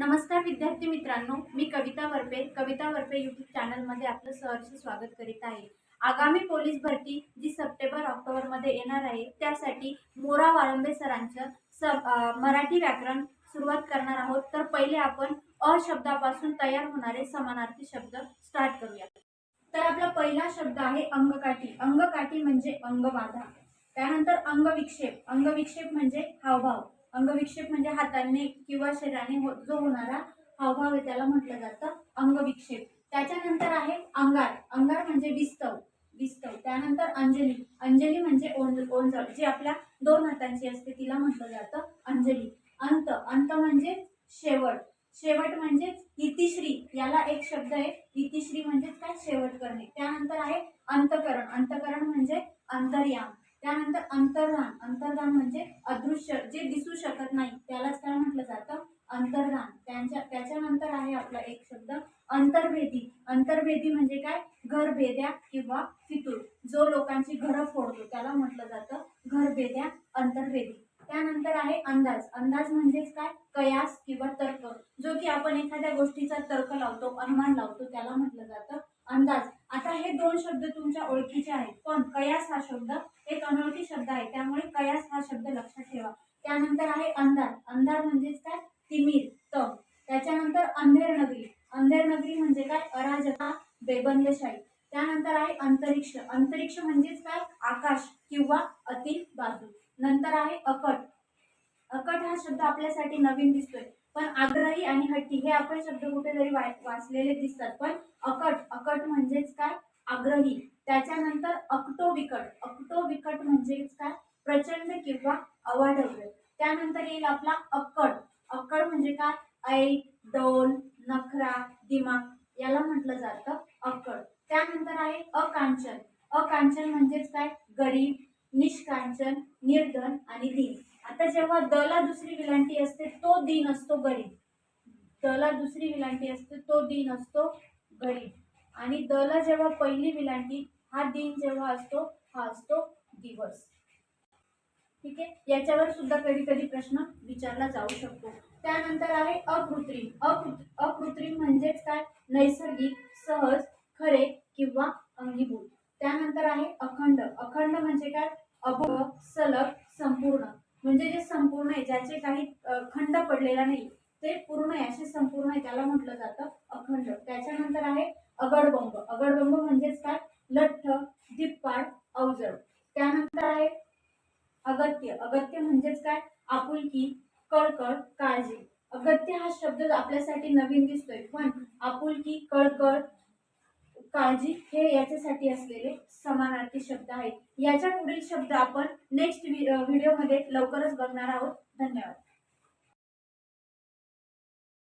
नमस्कार विद्यार्थी मित्रांनो मी कविता वरपे कविता वरपे यूट्यूब चॅनलमध्ये आपलं सहर्ष स्वागत करीत आहे. आगामी पोलीस भरती जी सप्टेंबर ऑक्टोबरमध्ये येणार आहे त्यासाठी मोरा वाळंबे सरांचं स मराठी व्याकरण सुरुवात करणार आहोत. तर पहिले आपण अ शब्दापासून तयार होणारे समानार्थी शब्द स्टार्ट करूया. तर आपला पहिला शब्द आहे अंगकाठी. अंगकाठी म्हणजे अंगबाधा. त्यानंतर अंगविक्षेप. अंगविक्षेप म्हणजे हावभाव. अंगविक्षेप म्हणजे हाताने किंवा शरीराने हो जो होणारा हावभाव आहे त्याला म्हटलं जातं अंगविक्षेप. त्याच्यानंतर आहे अंगार. अंगार म्हणजे विस्तव. विस्तव. त्यानंतर अंजली. अंजली म्हणजे ओंज ओंजळ जी आपल्या दोन हातांची असते तिला म्हटलं जातं अंजली. अंत. अंत म्हणजे शेवट. शेवट म्हणजे इतिश्री याला एक शब्द आहे इतिश्री म्हणजेच काय? शेवट करणे. त्यानंतर आहे अंतकरण. अंतकरण म्हणजे अंतर्याम. त्यानंतर अंतर्धान. अंतर्धान म्हणजे अदृश्य जे दिसू शकत नाही. त्यालाच काय म्हटलं जातं? अंतर्धान. त्यांच्या त्याच्यानंतर आहे आपला एक शब्द अंतर्भेदी. अंतर्भेदी म्हणजे काय? घरभेद्या किंवा फितूर. जो लोकांची घरं फोडतो त्याला म्हटलं जातं घरभेद्या अंतर्भेदी. त्यानंतर आहे अंदाज. अंदाज म्हणजेच काय? कयास किंवा तर्क. जो की आपण एखाद्या गोष्टीचा तर्क लावतो अनुमान लावतो त्याला म्हटलं जातं अंदाज. आता हे दोन शब्द तुमच्या ओळखीचे आहेत. पण कयास हा शब्द शब्द आहे. त्यामुळे कयास हा शब्द लक्षात ठेवा. त्यानंतर आहे अंधार. अंधार म्हणजेच काय? तिमीर तम. त्याच्यानंतर अंधेर नगरी. अंधेर नगरी म्हणजे काय? अराजका बेबंदशाही. त्यानंतर आहे अंतरिक्ष. अंतरिक्ष म्हणजेच काय? आकाश किंवा अति बाजू. नंतर आहे अकट. अकट हा शब्द आपल्यासाठी नवीन दिसतोय. पण आग्रही आणि हट्टी हे आपण शब्द कुठेतरी वाचलेले दिसतात. पण अकट अकट म्हणजेच काय? आग्रही. त्याच्यानंतर अकटो विकट अकटो विकट म्हणजेच काय? प्रचंड किंवा अवाढव्य. त्यानंतर येईल आपला अक्कड. अक्कड म्हणजे काय? ऐ डोल नखरा दिमाग. याला म्हटलं जातं अक्कड. त्यानंतर आहे अकांचन. अकांचन म्हणजेच काय? गरीब निष्कांचन निर्धन आणि दीन. आता जेव्हा दला दुसरी विलांटी असते तो दीन असतो गरीब. दला दुसरी विलांटी असते तो दीन असतो गरीब. आणि द ला जेव्हा पहिली विलांटी हा दिन जेव्हा असतो हा असतो दिवस. ठीक आहे? याच्यावर सुद्धा कधी कधी प्रश्न विचारला जाऊ शकतो. त्यानंतर आहे अकृत्रिम. अकृ अकृत्रिम म्हणजेच काय? नैसर्गिक सहज खरे किंवा अंगीभूत. त्यानंतर आहे अखंड. अखंड म्हणजे काय? अभ सलग संपूर्ण. म्हणजे जे संपूर्ण आहे ज्याचे काही खंड पडलेला नाही ते पूर्ण आहे. असे संपूर्ण आहे त्याला म्हटलं जातं अखंड त्याच्यानंतर आहे अगडबंब अगडबंब म्हणजेच काय लठ्ठ धिप्पाड अवजड त्यानंतर आहे अगत्य अगत्य म्हणजेच काय आपुलकी कळकळ काळजी. अगत्य हा शब्द आपल्यासाठी नवीन दिसतोय. पण आपुलकी कळकळ काळजी हे याच्यासाठी असलेले समानार्थी शब्द आहेत. याच्या पुढील शब्द आपण नेक्स्ट व्हिडिओमध्ये लवकरच बघणार आहोत. धन्यवाद.